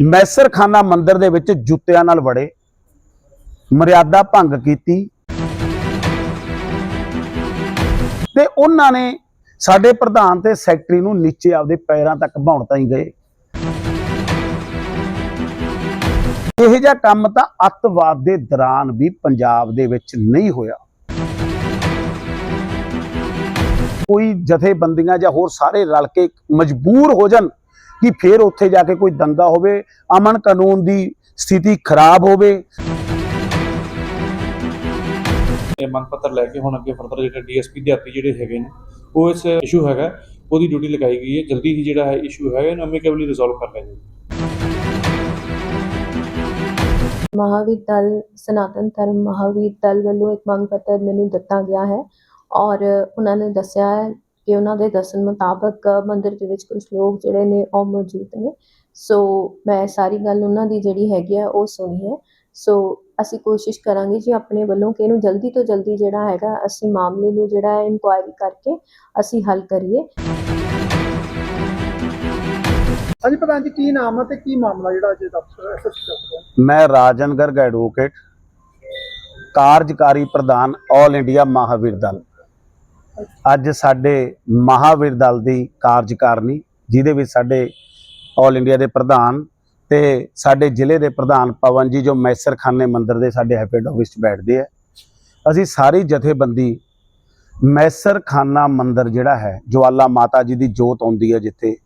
ਮੈਸਰਖਾਨਾ ਮੰਦਿਰ ਦੇ ਵਿੱਚ ਜੁੱਤਿਆਂ ਨਾਲ ਵੜੇ, ਮਰਿਆਦਾ ਭੰਗ ਕੀਤੀ। ਤੇ ਉਹਨਾਂ ਨੇ ਸਾਡੇ ਪ੍ਰਧਾਨ ਤੇ ਸੈਕਟਰੀ ਨੂੰ ਨੀਚੇ ਆਪਦੇ ਪੈਰਾਂ ਤੱਕ ਭਾਉਣ ਤਾਈਂ ਗਏ। ਇਹ ਜਿਹਾ ਕੰਮ ਤਾਂ ਅੱਤਵਾਦ ਦੇ ਦੌਰਾਨ ਵੀ ਪੰਜਾਬ ਦੇ ਵਿੱਚ ਨਹੀਂ ਹੋਇਆ। ਕੋਈ ਜਥੇਬੰਦੀਆਂ ਜਾਂ ਹੋਰ ਸਾਰੇ ਰਲ ਕੇ ਮਜਬੂਰ ਹੋ ਜਾਣ ਕਿ ਫਿਰ ਉੱਥੇ ਜਾ ਕੇ ਕੋਈ ਦੰਗਾ ਹੋਵੇ ਅਮਨ ਕਾਨੂੰਨ ਦੀ ਸਥਿਤੀ ਖਰਾਬ ਹੋਵੇ। ਇਹ ਮੰਗ ਪੱਤਰ ਲੈ ਕੇ ਹੁਣ ਅੱਗੇ ਫਰਦਰ ਜਿਹੜੇ ਡੀਐਸਪੀ ਦੇ ਹੱਥੀ ਜਿਹੜੇ ਹੈਗੇ ਨੇ ਉਹ ਇਸ ਇਸ਼ੂ ਹੈਗਾ ਉਹਦੀ ਡਿਊਟੀ ਲਗਾਈ ਗਈ ਹੈ। ਜਲਦੀ ਹੀ ਜਿਹੜਾ ਹੈ ਇਸ਼ੂ ਹੈਗਾ ਇਹਨੂੰ ਅਮਿਕੇਬਲੀ ਰਿਜ਼ੋਲਵ ਕਰ ਲਿਆ ਜਾਏਗਾ ਮਹਾਵੀਰ ਦਲ ਸਨਾਤਨ ਧਰਮ ਮਹਾਵੀਰ ਦਲ ਵੱਲੋਂ ਇੱਕ ਮੰਗ ਪੱਤਰ ਮੈਨੂੰ ਦਿੱਤਾ ਗਿਆ ਹੈ ਔਰ ਉਹਨਾਂ ਨੇ ਦੱਸਿਆ ਹੈ ਕਿ ਉਹਨਾਂ ਦੇ ਦੱਸਣ ਮੁਤਾਬਕ ਮੰਦਿਰ ਦੇ ਵਿੱਚ ਕੁਝ ਲੋਕ ਜਿਹੜੇ ਨੇ ਉਹ ਮੌਜੂਦ ਨੇ। ਸੋ ਮੈਂ ਸਾਰੀ ਗੱਲ ਉਹਨਾਂ ਦੀ ਜਿਹੜੀ ਹੈਗੀ ਆ ਉਹ ਸੁਣੀ ਹੈ। ਸੋ ਅਸੀਂ ਕੋਸ਼ਿਸ਼ ਕਰਾਂਗੇ ਜੀ ਆਪਣੇ ਵੱਲੋਂ ਕਿ ਇਹਨੂੰ ਜਲਦੀ ਤੋਂ ਜਲਦੀ ਜਿਹੜਾ ਹੈਗਾ ਅਸੀਂ ਮਾਮਲੇ ਨੂੰ ਜਿਹੜਾ ਹੈ ਇਨਕੁਆਇਰੀ ਕਰਕੇ ਅਸੀਂ ਹੱਲ ਕਰੀਏ। ਹਾਂਜੀ ਪ੍ਰਧਾਨ ਜੀ ਕੀ ਨਾਮ ਹੈ ਤੇ ਕੀ ਮਾਮਲਾ ਜਿਹੜਾ ਅੱਜ ਦਫ਼ਤਰ ਐਸਐਸਪੀ ਦਫ਼ਤਰ ਮੈਂ ਰਾਜਨ ਗਰਗ ਐਡਵੋਕੇਟ ਕਾਰਜਕਾਰੀ ਪ੍ਰਧਾਨ ਆਲ ਇੰਡੀਆ ਮਹਾਵੀਰ ਦਲ। ਅੱਜ ਸਾਡੇ ਮਹਾਵੀਰ ਦਲ ਦੀ ਕਾਰਜਕਾਰਨੀ, ਜਿਹਦੇ ਵਿੱਚ ਸਾਡੇ ਆਲ ਇੰਡੀਆ ਦੇ ਪ੍ਰਧਾਨ ਤੇ ਸਾਡੇ ਜ਼ਿਲ੍ਹੇ ਦੇ ਪ੍ਰਧਾਨ ਪਵਨ ਜੀ ਜੋ ਮੈਸਰਖਾਨੇ ਮੰਦਿਰ ਦੇ ਸਾਡੇ ਹੈਪੀ ਆਫਿਸ 'ਚ ਬੈਠਦੇ ਆ। ਅਸੀਂ ਸਾਰੀ ਜਥੇਬੰਦੀ ਮੈਸਰ ਖਾਨਾ ਮੰਦਿਰ ਜਿਹੜਾ ਹੈ, ਜਵਾਲਾ ਮਾਤਾ ਜੀ ਦੀ ਜੋਤ ਆਉਂਦੀ ਹੈ ਜਿੱਥੇ,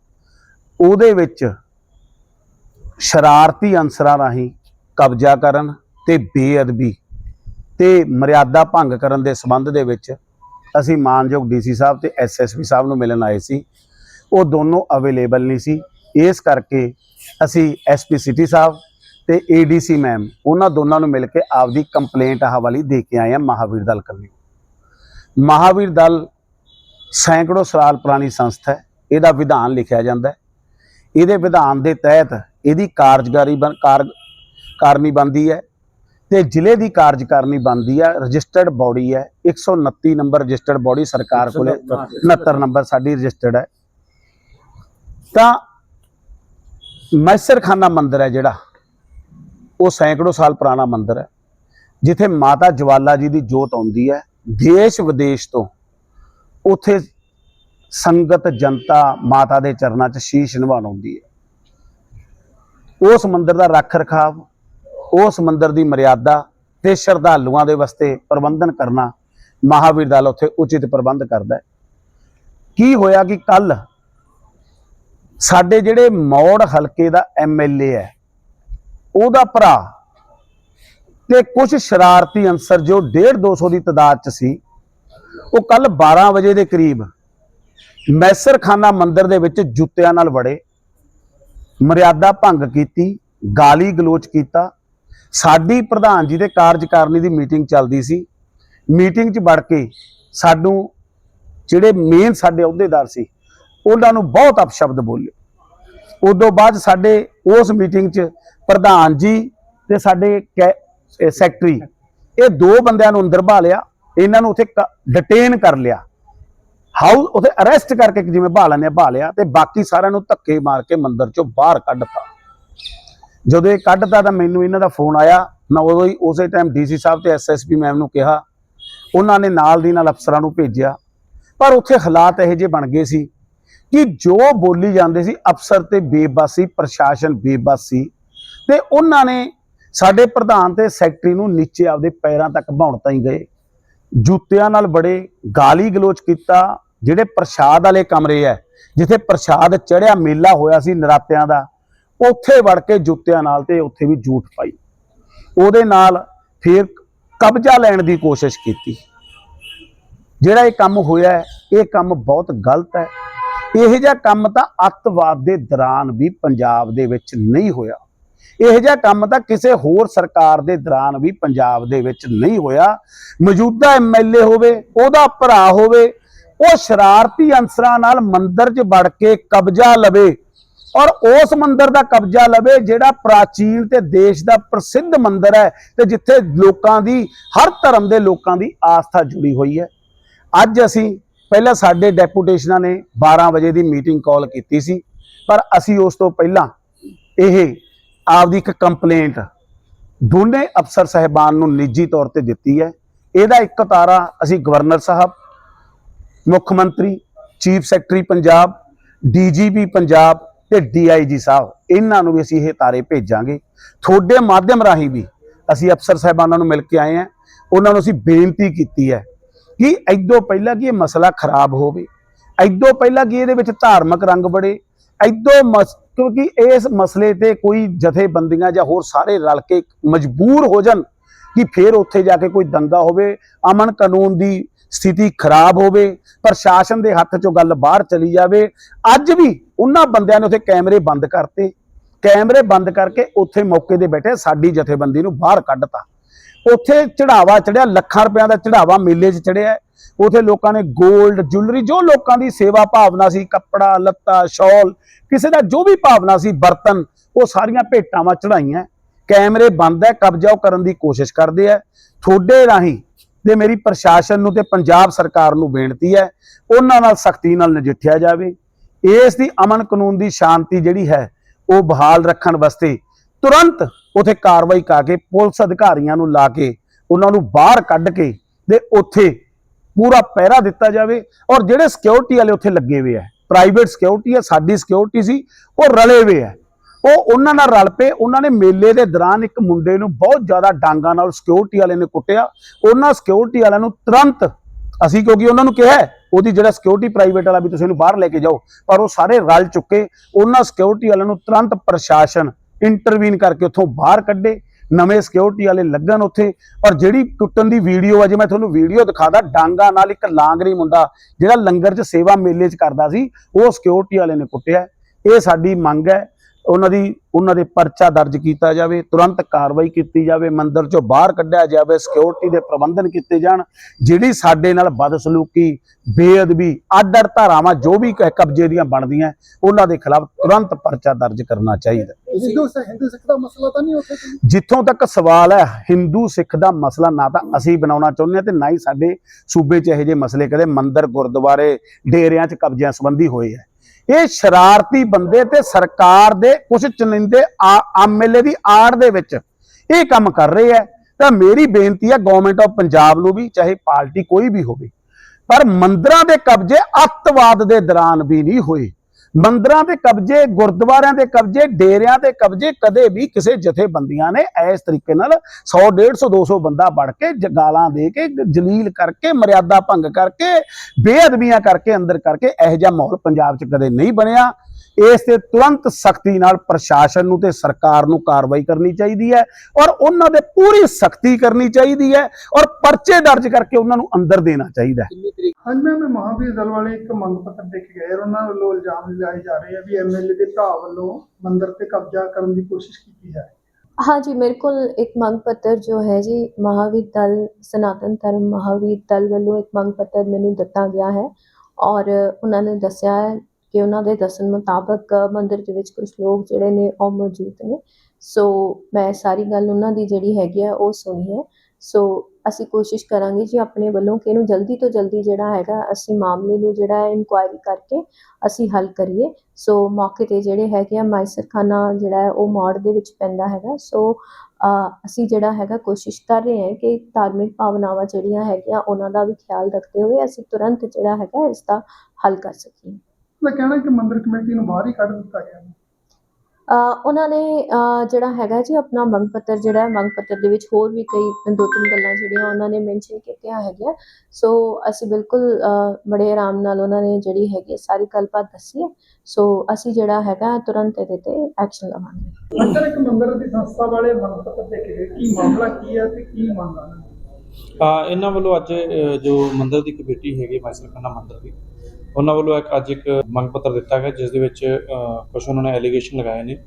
ਉਹਦੇ ਵਿੱਚ ਸ਼ਰਾਰਤੀ ਅਨਸਰਾਂ ਰਾਹੀਂ ਕਬਜ਼ਾ ਕਰਨ ਤੇ ਬੇਅਦਬੀ ਤੇ ਮਰਿਆਦਾ ਭੰਗ ਕਰਨ ਦੇ ਸੰਬੰਧ ਦੇ ਵਿੱਚ ਅਸੀਂ ਮਾਨਯੋਗ ਡੀਸੀ ਸਾਹਿਬ ਤੇ ਐਸਐਸਪੀ ਸਾਹਿਬ ਨੂੰ ਮਿਲਣ ਆਏ ਸੀ। ਉਹ ਦੋਨੋਂ ਅਵੇਲੇਬਲ ਨਹੀਂ ਸੀ। ਇਸ ਕਰਕੇ ਅਸੀਂ ਐਸਪੀ ਸਿਟੀ ਸਾਹਿਬ ਤੇ ਏਡੀਸੀ ਮੈਮ ਉਹਨਾਂ ਦੋਨਾਂ ਨੂੰ ਮਿਲ ਕੇ ਆਪਦੀ ਕੰਪਲੇਂਟ ਆਹ ਵਾਲੀ ਦੇ ਕੇ ਆਏ ਆ ਮਹਾਵੀਰ ਦਲ ਕੰਨੀ। ਮਹਾਵੀਰ ਦਲ ਸੈਂਕੜੋ ਸਾਲ ਪੁਰਾਣੀ ਸੰਸਥਾ ਹੈ। ਇਹਦਾ ਵਿਧਾਨ ਲਿਖਿਆ ਜਾਂਦਾ ਹੈ। ਇਹਦੇ ਵਿਧਾਨ ਦੇ ਤਹਿਤ ਇਹਦੀ ਕਾਰਜਕਾਰੀ ਬਣ ਕਾਰਨੀ ਬਣਦੀ ਹੈ। ਤੇ ਜ਼ਿਲ੍ਹੇ ਦੀ ਕਾਰਜਕਾਰਨੀ ਬਣਦੀ ਹੈ ਰਜਿਸਟਰਡ ਬਾਡੀ ਹੈ 129 ਨੰਬਰ ਰਜਿਸਟਰਡ ਬਾਡੀ ਸਰਕਾਰ ਕੋਲੇ 69 ਨੰਬਰ ਸਾਡੀ ਰਜਿਸਟਰਡ ਹੈ ਤਾਂ ਮੈਸਰਖਾਨਾ ਮੰਦਿਰ ਹੈ ਜਿਹੜਾ, ਉਹ ਸੈਂਕੜੋ ਸਾਲ ਪੁਰਾਣਾ ਮੰਦਿਰ ਹੈ ਜਿੱਥੇ ਮਾਤਾ ਜਵਾਲਾ ਜੀ ਦੀ ਜੋਤ ਆਉਂਦੀ ਹੈ ਦੇਸ਼ ਵਿਦੇਸ਼ ਤੋਂ ਉੱਥੇ ਸੰਗਤ ਜਨਤਾ ਮਾਤਾ ਦੇ ਚਰਨਾਂ 'ਚ ਸ਼ੀਸ਼ ਨਿਵਾਉਣ ਆਉਂਦੀ ਹੈ ਉਸ ਮੰਦਿਰ ਦਾ ਰੱਖ ਰਖਾਵ ਉਸ ਮੰਦਿਰ ਦੀ ਮਰਿਆਦਾ ਤੇ ਸ਼ਰਧਾਲੂਆਂ ਦੇ ਵਾਸਤੇ ਪ੍ਰਬੰਧਨ ਕਰਨਾ ਮਹਾਵੀਰ ਦਲ ਉੱਥੇ ਉਚਿਤ ਪ੍ਰਬੰਧ ਕਰਦਾ ਹੈ। ਕੀ ਹੋਇਆ ਕਿ ਕੱਲ ਸਾਡੇ ਜਿਹੜੇ ਮੌੜ ਹਲਕੇ ਦਾ ਐਮਐਲਏ ਹੈ, ਉਹਦਾ ਭਰਾ ਤੇ ਕੁਝ ਸ਼ਰਾਰਤੀ ਅੰਸਰ ਜੋ 1.5 200 ਦੀ ਤਾਦਾਦ 'ਚ ਸੀ, ਉਹ ਕੱਲ 12 ਵਜੇ ਦੇ ਕਰੀਬ ਮੈਸਰਖਾਨਾ ਮੰਦਿਰ ਦੇ ਵਿੱਚ ਜੁੱਤਿਆਂ ਨਾਲ ਵੜੇ, ਮਰਿਆਦਾ ਭੰਗ ਕੀਤੀ, ਗਾਲੀ ਗਲੋਚ ਕੀਤਾ ਸਾਡੀ ਪ੍ਰਧਾਨ ਜੀ ਦੇ ਕਾਰਜਕਾਰਨੀ ਦੀ ਮੀਟਿੰਗ ਚੱਲਦੀ ਸੀ। ਮੀਟਿੰਗ 'ਚ ਵੜ ਕੇ ਸਾਨੂੰ ਜਿਹੜੇ ਮੇਨ ਸਾਡੇ ਅਹੁਦੇਦਾਰ ਸੀ, ਉਹਨਾਂ ਨੂੰ ਬਹੁਤ ਅਪਸ਼ਬਦ ਬੋਲੇ। ਉਦੋਂ ਬਾਅਦ ਸਾਡੇ ਉਸ ਮੀਟਿੰਗ 'ਚ ਪ੍ਰਧਾਨ ਜੀ ਤੇ ਸਾਡੇ ਕੈ- ਸੈਕਟਰੀ ਇਹ ਦੋ ਬੰਦਿਆਂ ਨੂੰ ਅੰਦਰ ਭਾਲਿਆ। ਇਹਨਾਂ ਨੂੰ ਉੱਥੇ ਡਿਟੇਨ ਕਰ ਲਿਆ। ਹਾਊਸ ਉੱਥੇ ਅਰੈਸਟ ਕਰਕੇ ਜਿਵੇਂ ਭਾਲ ਨੇ ਭਾਲਿਆ ਤੇ ਬਾਕੀ ਸਾਰਿਆਂ ਨੂੰ ਧੱਕੇ ਮਾਰ ਕੇ ਮੰਦਰ ਚੋਂ ਬਾਹਰ ਕੱਢਤਾ। ਜਦੋਂ ਇਹ ਕੱਢਤਾ ਤਾਂ ਮੈਨੂੰ ਇਹਨਾਂ ਦਾ ਫੋਨ ਆਇਆ। ਮੈਂ ਉਦੋਂ ਹੀ ਉਸੇ ਟਾਈਮ ਡੀਸੀ ਸਾਹਿਬ ਤੇ ਐਸਐਸਪੀ ਮੈਮ ਨੂੰ ਕਿਹਾ। ਉਹਨਾਂ ਨੇ ਨਾਲ ਦੀ ਨਾਲ ਅਫਸਰਾਂ ਨੂੰ ਭੇਜਿਆ। ਪਰ ਉੱਥੇ ਹਾਲਾਤ ਇਹੋ ਜਿਹੇ ਬਣ ਗਏ ਸੀ ਕਿ ਜੋ ਬੋਲੀ ਜਾਂਦੇ ਸੀ, ਅਫਸਰ ਤੇ ਬੇਬਸ ਸੀ ਪ੍ਰਸ਼ਾਸਨ ਬੇਬਸ ਸੀ ਤੇ ਉਹਨਾਂ ਨੇ ਸਾਡੇ ਪ੍ਰਧਾਨ ਤੇ ਸੈਕਟਰੀ ਨੂੰ ਨੀਚੇ ਆਪਦੇ ਪੈਰਾਂ ਤੱਕ ਭਾਉਣ ਤਾਈਂ ਗਏ। ਜੁੱਤਿਆਂ ਨਾਲ ਬੜੇ ਗਾਲੀ ਗਲੋਚ ਕੀਤਾ। ਜਿਹੜੇ ਪ੍ਰਸ਼ਾਦ ਵਾਲੇ ਕਮਰੇ ਐ ਜਿੱਥੇ ਪ੍ਰਸ਼ਾਦ ਚੜਿਆ ਮੇਲਾ ਹੋਇਆ ਸੀ ਨਰਾਤਿਆਂ ਦਾ ਉੱਥੇ ਵੜ ਕੇ ਜੁੱਤਿਆਂ ਨਾਲ ਤੇ ਉੱਥੇ ਵੀ ਝੂਠ ਪਾਈ। ਉਹਦੇ ਨਾਲ ਫਿਰ ਕਬਜ਼ਾ ਲੈਣ ਦੀ ਕੋਸ਼ਿਸ਼ ਕੀਤੀ। ਜਿਹੜਾ ਇਹ ਕੰਮ ਹੋਇਆ ਇਹ ਕੰਮ ਬਹੁਤ ਗਲਤ ਹੈ। ਇਹੋ ਜਿਹਾ ਕੰਮ ਤਾਂ ਅੱਤਵਾਦ ਦੇ ਦੌਰਾਨ ਵੀ ਪੰਜਾਬ ਦੇ ਵਿੱਚ ਨਹੀਂ ਹੋਇਆ। ਇਹੋ ਜਿਹਾ ਕੰਮ ਤਾਂ ਕਿਸੇ ਹੋਰ ਸਰਕਾਰ ਦੇ ਦੌਰਾਨ ਵੀ ਪੰਜਾਬ ਦੇ ਵਿੱਚ ਨਹੀਂ ਹੋਇਆ। ਮੌਜੂਦਾ ਐਮਐਲਏ ਹੋਵੇ, ਉਹਦਾ ਭਰਾ ਹੋਵੇ, ਉਹ ਸ਼ਰਾਰਤੀ ਅੰਸਰਾਂ ਨਾਲ ਮੰਦਰ 'ਚ ਵੜ ਕੇ ਕਬਜ਼ਾ ਲਵੇ ਔਰ ਉਸ ਮੰਦਿਰ ਦਾ ਕਬਜ਼ਾ ਲਵੇ ਜਿਹੜਾ ਪ੍ਰਾਚੀਨ ਤੇ ਦੇਸ਼ ਦਾ ਪ੍ਰਸਿੱਧ ਮੰਦਿਰ ਹੈ ਤੇ ਜਿੱਥੇ ਲੋਕਾਂ ਦੀ, ਹਰ ਧਰਮ ਦੇ ਲੋਕਾਂ ਦੀ ਆਸਥਾ ਜੁੜੀ ਹੋਈ ਹੈ। ਅੱਜ ਅਸੀਂ, ਪਹਿਲਾਂ ਸਾਡੇ ਡੈਪੂਟੇਸ਼ਨਾਂ ਨੇ 12 ਵਜੇ ਦੀ ਮੀਟਿੰਗ ਕਾਲ ਕੀਤੀ ਸੀ, ਪਰ ਅਸੀਂ ਉਸ ਤੋਂ ਪਹਿਲਾਂ ਇਹ ਆਪਦੀ ਇੱਕ ਕੰਪਲੇਂਟ ਦੋਨੇ ਅਫਸਰ ਸਹਿਬਾਨ ਨੂੰ ਨਿੱਜੀ ਤੌਰ ਤੇ ਦਿੱਤੀ ਹੈ। ਇਹਦਾ ਇੱਕ ਤਾਰਾ ਅਸੀਂ ਗਵਰਨਰ ਸਾਹਿਬ, ਮੁੱਖ ਮੰਤਰੀ, chief secretary Punjab, DGP Punjab ਤੇ ਡੀਆਈਜੀ ਸਾਹਿਬ, ਇਹਨਾਂ ਨੂੰ ਵੀ ਅਸੀਂ ਇਹ ਤਾਰੇ ਭੇਜਾਂਗੇ। ਤੁਹਾਡੇ ਮਾਧਿਅਮ ਰਾਹੀਂ ਵੀ ਅਸੀਂ ਅਫਸਰ ਸਾਹਿਬਾਨਾਂ ਨੂੰ ਮਿਲ ਕੇ ਆਏ ਹਾਂ। ਉਹਨਾਂ ਨੂੰ ਅਸੀਂ ਬੇਨਤੀ ਕੀਤੀ ਹੈ ਕਿ ਐਦੋਂ ਪਹਿਲਾਂ ਕਿ ਇਹ ਮਸਲਾ ਖਰਾਬ ਹੋਵੇ, ਐਦੋਂ ਪਹਿਲਾਂ ਕਿ ਇਹਦੇ ਵਿੱਚ ਧਾਰਮਿਕ ਰੰਗ ਬੜੇ ਐਦੋਂ ਮਸ, ਕਿਉਂਕਿ ਇਸ ਮਸਲੇ ਤੇ ਕੋਈ ਜਥੇਬੰਦੀਆਂ ਜਾਂ ਹੋਰ ਸਾਰੇ ਰਲ ਕੇ ਮਜਬੂਰ ਹੋ ਜਾਣ ਕਿ ਫਿਰ ਉੱਥੇ ਜਾ ਕੇ ਕੋਈ ਦੰਗਾ ਹੋਵੇ। ਅਮਨ ਕਾਨੂੰਨ ਦੀ ਸਥਿਤੀ ਖਰਾਬ ਹੋਵੇ, ਪ੍ਰਸ਼ਾਸਨ ਦੇ ਹੱਥ ਚੋਂ ਗੱਲ ਬਾਹਰ ਚਲੀ ਜਾਵੇ, ਅੱਜ ਵੀ ਉਹਨਾਂ ਬੰਦਿਆਂ ਨੇ ਉੱਥੇ ਕੈਮਰੇ ਬੰਦ ਕਰਤੇ। ਕੈਮਰੇ ਬੰਦ ਕਰਕੇ ਉੱਥੇ ਮੌਕੇ ਤੇ ਬੈਠੇ, ਸਾਡੀ ਜਥੇਬੰਦੀ ਨੂੰ ਬਾਹਰ ਕੱਢਤਾ। ਉੱਥੇ ਚੜਾਵਾ ਚੜਿਆ ਲੱਖਾਂ ਰੁਪਿਆਂ ਦਾ ਚੜਾਵਾ ਮੇਲੇ 'ਚ ਚੜਿਆ ਉਥੇ ਲੋਕਾਂ ਨੇ 골ਡ ਜੁਐਲਰੀ ਜੋ ਲੋਕਾਂ ਦੀ ਸੇਵਾ ਭਾਵਨਾ ਸੀ, ਕੱਪੜਾ, ਲੱਤਾ ਸ਼ਾਲ ਕਿਸੇ ਦਾ ਜੋ ਵੀ ਭਾਵਨਾ ਸੀ, ਬਰਤਨ, ਉਹ ਸਾਰੀਆਂ ਭੇਟਾਵਾਂ ਚੜਾਈਆਂ ਕੈਮਰੇ ਬੰਦ ਹੈ, ਕਬਜ਼ਾ ਉਹ ਕਰਨ ਦੀ ਕੋਸ਼ਿਸ਼ ਕਰਦੇ ਆ ਤੁਹਾਡੇ ਰਾਹੀਂ ਦੇ ਮੇਰੀ ਪ੍ਰਸ਼ਾਸਨ ਨੂੰ ਤੇ ਪੰਜਾਬ ਸਰਕਾਰ ਨੂੰ ਬੇਨਤੀ ਹੈ, ਉਹਨਾਂ ਨਾਲ ਸਖਤੀ ਨਾਲ ਨਜਿੱਠਿਆ ਜਾਵੇ। ਇਸ ਦੀ ਅਮਨ ਕਾਨੂੰਨ ਦੀ ਸ਼ਾਂਤੀ ਜਿਹੜੀ ਹੈ, ਉਹ ਬਹਾਲ ਰੱਖਣ ਵਾਸਤੇ ਤੁਰੰਤ ਉਥੇ ਕਾਰਵਾਈ ਕਰਕੇ ਪੁਲਿਸ ਅਧਿਕਾਰੀਆਂ ਨੂੰ ਲਾ ਕੇ, ਉਹਨਾਂ ਨੂੰ ਬਾਹਰ ਕੱਢ ਕੇ ਤੇ ਉੱਥੇ ਪੂਰਾ ਪਹਿਰਾ ਦਿੱਤਾ ਜਾਵੇ। ਔਰ ਜਿਹੜੇ ਸਿਕਿਉਰਿਟੀ ਵਾਲੇ ਉੱਥੇ ਲੱਗੇ ਹੋਏ ਆ ਪ੍ਰਾਈਵੇਟ ਸਿਕਿਉਰਿਟੀ ਹੈ ਸਾਡੀ ਸਿਕਿਉਰਿਟੀ ਸੀ, ਉਹ ਰਲੇ ਹੋਏ ਆ। ਉਹ ਉਹਨਾਂ ਨਾਲ ਰਲ ਪਏ, ਉਹਨਾਂ ਨੇ ਮੇਲੇ ਦੇ ਦੌਰਾਨ ਇੱਕ ਮੁੰਡੇ ਨੂੰ ਬਹੁਤ ਜ਼ਿਆਦਾ ਡਾਂਗਾ ਨਾਲ ਸਿਕਿਉਰਿਟੀ ਵਾਲੇ ਨੇ ਕੁੱਟਿਆ। ਉਹਨਾਂ ਸਿਕਿਉਰਿਟੀ ਵਾਲਿਆਂ ਨੂੰ ਤੁਰੰਤ ਅਸੀਂ ਕਿਉਂਕਿ ਉਹਨਾਂ ਨੂੰ ਕਿਹਾ ਉਹਦੀ ਜਿਹੜਾ ਸਿਕਿਉਰਿਟੀ ਪ੍ਰਾਈਵੇਟ ਵਾਲਾ ਵੀ ਤੁਸੀਂ ਇਹਨੂੰ ਬਾਹਰ ਲੈ ਕੇ ਜਾਓ, ਪਰ ਉਹ ਸਾਰੇ ਰਲ ਚੁੱਕੇ। ਉਹਨਾਂ ਸਿਕਿਉਰਿਟੀ ਵਾਲਿਆਂ ਨੂੰ ਤੁਰੰਤ ਪ੍ਰਸ਼ਾਸਨ ਇੰਟਰਵੀਨ ਕਰਕੇ ਉੱਥੋਂ ਬਾਹਰ ਕੱਢੇ। ਨਵੇਂ ਸਿਕਿਉਰਿਟੀ ਵਾਲੇ ਲੱਗਣ ਉੱਥੇ। ਔਰ ਜਿਹੜੀ ਟੁੱਟਣ ਦੀ ਵੀਡੀਓ ਆ, ਜੇ ਮੈਂ ਤੁਹਾਨੂੰ ਵੀਡੀਓ ਦਿਖਾਦਾ, ਡਾਂਗਾ ਨਾਲ ਇੱਕ ਲਾਂਗਰੀ ਮੁੰਡਾ ਜਿਹੜਾ ਲੰਗਰ 'ਚ ਸੇਵਾ ਮੇਲੇ 'ਚ ਕਰਦਾ ਸੀ, ਉਹ ਸਿਕਿਉਰਿਟੀ ਵਾਲੇ ਨੇ ਕੁੱਟਿਆ। ਇਹ ਸਾਡੀ ਮੰਗ ਹੈ ਉਹਨਾਂ ਦੀ ਉਹਨਾਂ ਦੇ ਪਰਚਾ ਦਰਜ ਕੀਤਾ ਜਾਵੇ ਤੁਰੰਤ ਕਾਰਵਾਈ ਕੀਤੀ ਜਾਵੇ ਮੰਦਿਰ 'ਚੋਂ ਬਾਹਰ ਕੱਢਿਆ ਜਾਵੇ ਸਿਕਿਉਰਿਟੀ ਦੇ ਪ੍ਰਬੰਧਨ ਕੀਤੇ ਜਾਣ ਜਿਹੜੀ ਸਾਡੇ ਨਾਲ ਬਦਸਲੂਕੀ ਬੇਅਦਬੀ ਅੱਡ-ਅੱਡ ਧਾਰਾਵਾਂ ਜੋ ਵੀ ਕ- ਕਬਜ਼ੇ ਦੀਆਂ ਬਣਦੀਆਂ ਉਹਨਾਂ ਦੇ ਖਿਲਾਫ ਤੁਰੰਤ ਪਰਚਾ ਦਰਜ ਕਰਨਾ ਚਾਹੀਦਾ। ਹਿੰਦੂ ਹਿੰਦੂ ਸਿੱਖ ਦਾ ਮਸਲਾ ਤਾਂ ਨਹੀਂ ਉੱਥੇ ਕੋਈ? ਜਿੱਥੋਂ ਤੱਕ ਸਵਾਲ ਹੈ ਹਿੰਦੂ ਸਿੱਖ ਦਾ ਮਸਲਾ ਨਾ ਤਾਂ ਅਸੀਂ ਬਣਾਉਣਾ ਚਾਹੁੰਦੇ ਹਾਂ ਤੇ ਨਾ ਹੀ ਸਾਡੇ ਸੂਬੇ 'ਚ ਇਹੋ ਜਿਹੇ ਮਸਲੇ ਕਦੇ ਮੰਦਿਰ ਗੁਰਦੁਆਰੇ ਡੇਰਿਆਂ 'ਚ ਕਬਜ਼ਿਆਂ ਸੰਬੰਧੀ ਹੋਏ ਹੈ। ਇਹ ਸ਼ਰਾਰਤੀ ਬੰਦੇ ਤੇ ਸਰਕਾਰ ਦੇ ਕੁਝ ਚੁਣਿੰਦੇ ਐਮਐਲਏ ਦੀ ਆੜ ਦੇ ਵਿੱਚ ਇਹ ਕੰਮ ਕਰ ਰਹੇ ਹੈ ਤਾਂ ਮੇਰੀ ਬੇਨਤੀ ਹੈ ਗਵਰਨਮੈਂਟ ਆਫ ਪੰਜਾਬ ਨੂੰ ਵੀ, ਚਾਹੇ ਪਾਰਟੀ ਕੋਈ ਵੀ ਹੋਵੇ, ਪਰ ਮੰਦਰਾਂ ਦੇ ਕਬਜ਼ੇ ਅੱਤਵਾਦ ਦੇ ਦੌਰਾਨ ਵੀ ਨਹੀਂ ਹੋਏ। ਮੰਦਰਾਂ ਦੇ ਕਬਜ਼ੇ, ਗੁਰਦੁਆਰਿਆਂ ਦੇ ਕਬਜ਼ੇ, ਡੇਰਿਆਂ ਦੇ ਕਬਜ਼ੇ ਕਦੇ ਵੀ ਕਿਸੇ ਜਥੇਬੰਦੀਆਂ ਨੇ ਇਸ ਤਰੀਕੇ ਨਾਲ 100 150 200 ਬੰਦਾ ਵੜ ਕੇ ਜਗਾਲਾਂ ਦੇ ਕੇ ਜਲੀਲ ਕਰਕੇ, ਮਰਿਆਦਾ ਭੰਗ ਕਰਕੇ, ਬੇਅਦਬੀਆਂ ਕਰਕੇ, ਅੰਦਰ ਕਰਕੇ ਇਹੋ ਜਿਹਾ ਮਾਹੌਲ ਪੰਜਾਬ 'ਚ ਕਦੇ ਨਹੀਂ ਬਣਿਆ। ਇਸ ਤੇ ਤੁਰੰਤ ਸਖਤੀ ਨਾਲ ਪ੍ਰਸ਼ਾਸਨ ਨੂੰ ਤੇ ਸਰਕਾਰ ਨੂੰ ਕਾਰਵਾਈ ਕਰਨੀ ਚਾਹੀਦੀ ਹੈ ਔਰ ਉਹਨਾਂ ਦੇ ਪੂਰੀ ਸਖਤੀ ਕਰਨੀ ਚਾਹੀਦੀ ਹੈ ਔਰ ਪਰਚੇ ਦਰਜ ਕਰਕੇ ਉਹਨਾਂ ਨੂੰ ਅੰਦਰ ਦੇਣਾ ਚਾਹੀਦਾ ਹੈ ਹਾਂਜੀ ਮੈਂ ਮੈਂ ਮਹਾਵੀਰ ਦਲ ਵਾਲੇ ਇੱਕ ਮੰਗ ਪੱਤਰ ਦੇ ਕੇ ਗਏ ਔਰ ਉਹਨਾਂ ਵੱਲੋਂ ਇਲਜ਼ਾਮ ਲਗਾਏ ਜਾ ਰਹੇ ਆ ਵੀ ਐਮਐਲਏ ਦੇ ਭਰਾ ਵੱਲੋਂ ਮੰਦਿਰ ਤੇ ਕਬਜ਼ਾ ਕਰਨ ਦੀ ਕੋਸ਼ਿਸ਼ ਕੀਤੀ ਜਾ ਰਹੀ ਹੈ हाँ जी मेरे को एक ਮੰਗ ਪੱਤਰ ਜੋ ਹੈ ਜੀ ਮਹਾਵੀਰ ਦਲ ਸਨਾਤਨ ਧਰਮ ਮਹਾਵੀਰ ਦਲ ਵੱਲੋਂ ਇੱਕ ਮੰਗ ਪੱਤਰ ਮੈਨੂੰ ਦਿੱਤਾ ਗਿਆ ਹੈ ਔਰ ਉਹਨਾਂ ਨੇ ਦੱਸਿਆ ਹੈ ਕਿ ਉਹਨਾਂ ਦੇ ਦੱਸਣ ਮੁਤਾਬਕ ਮੰਦਿਰ ਦੇ ਵਿੱਚ ਕੁਝ ਲੋਕ ਜਿਹੜੇ ਨੇ ਉਹ ਮੌਜੂਦ ਨੇ। ਸੋ ਮੈਂ ਸਾਰੀ ਗੱਲ ਉਹਨਾਂ ਦੀ ਜਿਹੜੀ ਹੈਗੀ ਆ, ਉਹ ਸੁਣੀ ਹੈ। ਸੋ ਅਸੀਂ ਕੋਸ਼ਿਸ਼ ਕਰਾਂਗੇ ਜੀ ਆਪਣੇ ਵੱਲੋਂ ਕਿ ਇਹਨੂੰ ਜਲਦੀ ਤੋਂ ਜਲਦੀ ਜਿਹੜਾ ਹੈਗਾ, ਅਸੀਂ ਮਾਮਲੇ ਨੂੰ ਜਿਹੜਾ ਇਨਕੁਆਇਰੀ ਕਰਕੇ ਅਸੀਂ ਹੱਲ ਕਰੀਏ। ਸੋ ਮੌਕੇ ਤੇ ਜਿਹੜੇ ਹੈਗੇ ਆ, ਮਾਈਸਰਖਾਨਾ ਜਿਹੜਾ ਉਹ ਮੌੜ ਦੇ ਵਿੱਚ ਪੈਂਦਾ ਹੈਗਾ। ਸੋ ਅਸੀਂ ਜਿਹੜਾ ਹੈਗਾ, ਕੋਸ਼ਿਸ਼ ਕਰ ਰਹੇ ਹਾਂ ਕਿ ਧਾਰਮਿਕ ਭਾਵਨਾਵਾਂ ਜਿਹੜੀਆਂ ਹੈਗੀਆਂ, ਉਹਨਾਂ ਦਾ ਵੀ ਖਿਆਲ ਰੱਖਦੇ ਹੋਏ ਅਸੀਂ ਤੁਰੰਤ ਜਿਹੜਾ ਹੈਗਾ ਇਸ ਦਾ ਹੱਲ ਕਰ ਸਕੀਏ। ਮੈਂ ਕਹਿਣਾ ਕਿ ਮੰਦਿਰ ਕਮੇਟੀ ਨੂੰ ਬਾਹਰ ਹੀ ਕੱਢ ਦਿੱਤਾ ਗਿਆ ਹੈ। ਅ, ਉਹਨਾਂ ਨੇ ਅ, ਜਿਹੜਾ ਹੈਗਾ ਜੀ ਆਪਣਾ ਮੰਗ ਪੱਤਰ ਜਿਹੜਾ ਹੈ ਮੰਗ ਪੱਤਰ ਦੇ ਵਿੱਚ ਹੋਰ ਵੀ ਕਈ ਦੋ ਤਿੰਨ ਗੱਲਾਂ ਜਿਹੜੀਆਂ ਉਹਨਾਂ ਨੇ ਮੈਂਸ਼ਨ ਕੀਤੀਆਂ ਹੈਗੀਆਂ। ਸੋ ਅਸੀਂ ਬਿਲਕੁਲ ਅ, ਬੜੇ ਆਰਾਮ ਨਾਲ ਉਹਨਾਂ ਨੇ ਜਿਹੜੀ ਹੈਗੀ ਸਾਰੀ ਗੱਲਬਾਤ ਦੱਸੀ ਹੈ। ਸੋ ਅਸੀਂ ਜਿਹੜਾ ਹੈਗਾ ਤੁਰੰਤ ਇਹਦੇ ਤੇ ਐਕਸ਼ਨ ਲਵਾਂਗੇ। ਅੰਦਰ ਇੱਕ ਮੰਦਿਰ ਦੀ ਸੰਸਥਾ ਵਾਲੇ ਮੰਗ ਪੱਤਰ ਦੇ ਕੇ ਗਏ। ਕੀ ਮਾਮਲਾ ਕੀ ਹੈ ਤੇ ਕੀ ਮੰਗ ਆ? ਆ ਇਹਨਾਂ ਵੱਲੋਂ ਅੱਜ ਅ, ਜੋ ਮੰਦਿਰ ਦੀ ਕਮੇਟੀ ਹੈਗੀ ਮਾਈਸਰਖਾਨਾ ਮੰਦਿਰ ਦੀ। ਉਹਨਾਂ ਵੱਲੋਂ ਇੱਕ ਅੱਜ ਇੱਕ ਮੰਗ ਪੱਤਰ ਦਿੱਤਾ ਗਿਆ, ਜਿਸ ਦੇ ਵਿੱਚ ਕੁਝ ਉਹਨਾਂ ਨੇ ਐਲੀਗੇਸ਼ਨ ਲਗਾਏ ਨੇ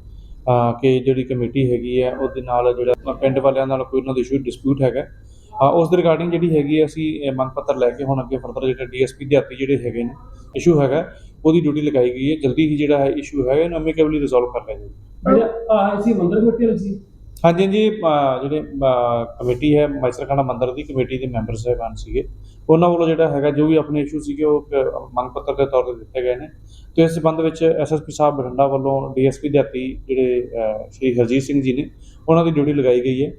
ਕਿ ਜਿਹੜੀ ਕਮੇਟੀ ਹੈਗੀ ਹੈ, ਉਹਦੇ ਨਾਲ ਜਿਹੜਾ ਪਿੰਡ ਵਾਲਿਆਂ ਨਾਲ ਕੋਈ ਉਹਨਾਂ ਦਾ ਇਸ਼ੂ ਡਿਸਪਿਊਟ ਹੈਗਾ। ਉਸ ਦੇ ਰਿਗਾਰਡਿੰਗ ਜਿਹੜੀ ਹੈਗੀ ਹੈ, ਅਸੀਂ ਮੰਗ ਪੱਤਰ ਲੈ ਕੇ ਹੁਣ ਅੱਗੇ ਫਰਦਰ ਜਿਹੜੇ ਡੀਐਸਪੀ ਦਿਹਾਤੀ ਜਿਹੜੇ ਹੈਗੇ ਨੇ ਇਸ਼ੂ ਹੈਗਾ, ਉਹਦੀ ਡਿਊਟੀ ਲਗਾਈ ਗਈ ਹੈ। ਜਲਦੀ ਹੀ ਜਿਹੜਾ ਹੈ ਇਸ਼ੂ ਹੈਗਾ, ਇਹਨੂੰ ਅਮਿਕੇਬਲੀ ਰਿਜ਼ੋਲਵ ਕਰ ਲਿਆ ਜਾਊਗਾ ਜਿਹੜਾ ਆਹ ਮੰਦਰ ਕਮੇਟੀ ਵਾਲੇ ਸੀ। ਹਾਂਜੀ ਹਾਂਜੀ ਅਹ ਜਿਹੜੇ ਕਮੇਟੀ ਹੈ ਮਾਈਸਰਖਾਨਾ ਮੰਦਿਰ ਦੀ ਕਮੇਟੀ ਦੇ ਮੈਂਬਰ ਸਾਹਿਬਾਨ ਸੀਗੇ। ਉਹਨਾਂ ਵੱਲੋਂ ਜਿਹੜਾ ਹੈਗਾ ਜੋ ਵੀ ਆਪਣੇ ਇਸ਼ੂ ਸੀਗੇ ਉਹ ਮੰਗ ਪੱਤਰ ਦੇ ਤੌਰ ਤੇ ਦਿੱਤੇ ਗਏ ਨੇ। ਤੇ ਇਸ ਸੰਬੰਧ ਵਿੱਚ ਐਸਐਸਪੀ ਸਾਹਿਬ ਬਠਿੰਡਾ ਵੱਲੋਂ ਡੀਐਸਪੀ ਦਿਹਾਤੀ ਜਿਹੜੇ ਸ਼੍ਰੀ ਹਰਜੀਤ ਸਿੰਘ ਜੀ ਨੇ ਉਹਨਾਂ ਦੀ ਡਿਊਟੀ ਲਗਾਈ ਗਈ ਹੈ।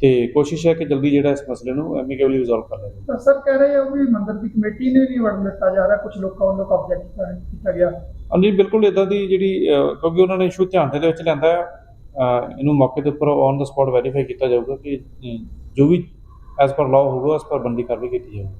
ਤੇ ਕੋਸ਼ਿਸ਼ ਹੈ ਕਿ ਜਲਦੀ ਜਿਹੜਾ ਇਸ ਮਸਲੇ ਨੂੰ ਐਮੀਕੇਬਲੀ ਰਿਜ਼ੋਲਵ ਕਰ ਲਿਆ ਸਰ ਕਹਿ ਰਹੇ ਆ ਵੀ ਮੰਦਿਰ ਦੀ ਕਮੇਟੀ ਨੇ ਵੀ ਵੜਨ ਦਿੱਤਾ ਜਾ ਰਿਹਾ ਕੁਝ ਲੋਕਾਂ ਵੱਲੋਂ ਕਬਜ਼ਾ ਕੀਤਾ ਗਿਆ। ਹਾਂਜੀ ਬਿਲਕੁਲ ਇਦਾਂ ਦੀ ਜਿਹੜੀ ਕਿਉਂਕਿ ਉਹਨਾਂ ਨੇ ਇਸ਼ੂ ਧਿਆਨ ਦੇ ਵਿੱਚ ਲਿਆਂਦਾ ਹੈ। ਇਹਨੂੰ ਮੌਕੇ ਦੇ ਉੱਪਰ ਔਨ ਦਾ ਸਪੌਟ ਵੈਰੀਫਾਈ ਕੀਤਾ ਜਾਊਗਾ ਕਿ ਜੋ ਵੀ ਐਸ ਪਰ ਲਾਅ ਹੋਊਗਾ, ਉਸ ਪਰ ਬੰਦੀ ਕਾਰਵਾਈ ਕੀਤੀ ਜਾਊਗੀ।